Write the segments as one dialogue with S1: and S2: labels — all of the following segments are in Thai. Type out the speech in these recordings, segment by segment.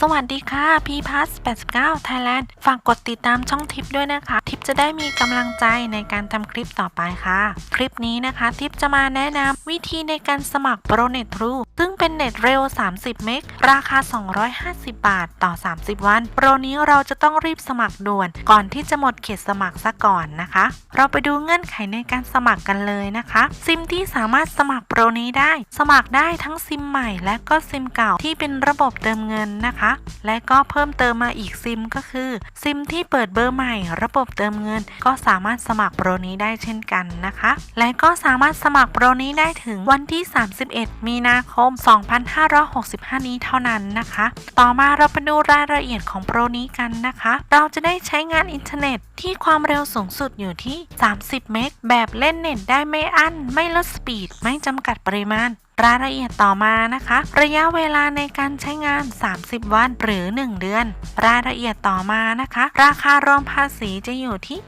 S1: สวัสดีค่ะพีพัส89 Thailand ฝากกดติดตามช่องทิปด้วยนะคะ ทิปจะได้มีกำลังใจในการทำคลิปต่อไปค่ะ คลิปนี้นะคะ ทิปจะมาแนะนำวิธีในการสมัคร ProNet True ซึ่งเป็นเน็ตเร็ว 30 เมกราคา 250 บาทต่อ 30 วัน โปรนี้เราจะต้องรีบสมัครด่วน ก่อนที่จะหมดเขตสมัครซะก่อนนะคะ เราไปดูเงื่อนไขในการสมัครกันเลยนะคะ ซิมที่สามารถสมัครโปรนี้ได้ สมัครได้ทั้งซิมใหม่และก็ซิมเก่าที่เป็นระบบเติมเงินนะคะและก็เพิ่มเติมมาอีกซิมก็คือซิมที่เปิดเบอร์ใหม่ ระบบเติมเงิน ก็สามารถสมัครโปรนี้ได้เช่นกันนะคะ และก็สามารถสมัครโปรนี้ได้ถึงวันที่ 31 มีนาคม 2565 นี้เท่านั้นนะคะ ต่อมาเราไปดูรายละเอียดของโปรนี้กันนะคะ เราจะได้ใช้งานอินเทอร์เน็ตที่ความเร็วสูงสุดอยู่ที่ 30 เมกแบบเล่นเน็ตได้ไม่อั้น ไม่ลดสปีด ไม่จำกัดปริมาณ รายละเอียดต่อมานะคะ ระยะเวลาในการใช้งาน 30 วันหรือ 1 เดือน รายละเอียดต่อมานะคะ ราคารวมภาษีจะอยู่ที่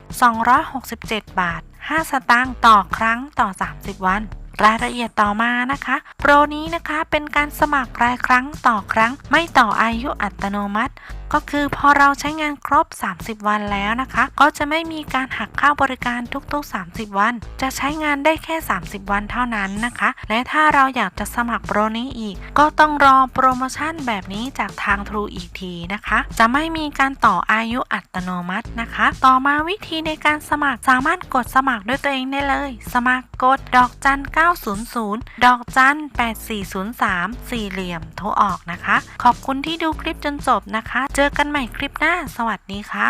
S1: 267 บาท 5 สตางค์ต่อครั้งต่อ 30 วัน รายละเอียดต่อมานะคะ โปรนี้นะคะเป็นการสมัครรายครั้งต่อครั้ง ไม่ต่ออายุอัตโนมัติ ก็คือพอเราใช้งานครบ 30 วันแล้วนะคะ ก็จะไม่มีการหักค่าบริการทุกๆ 30 วัน จะใช้งานได้แค่ 30 วันเท่านั้นนะคะ และถ้าเราอยากจะสมัครโปรนี้อีก ก็ต้องรอโปรโมชั่นแบบนี้จากทาง True อีกทีนะคะ จะไม่มีการต่ออายุอัตโนมัตินะคะ ต่อมาวิธีในการสมัครสามารถกดสมัครด้วยตัวเองได้เลย สมัครกดดอกจัน900 ดอกจัน 8403 สี่เหลี่ยม โทรออกนะคะ ขอบคุณที่ดูคลิปจนจบนะคะ เจอกันใหม่คลิปหน้า สวัสดีค่ะ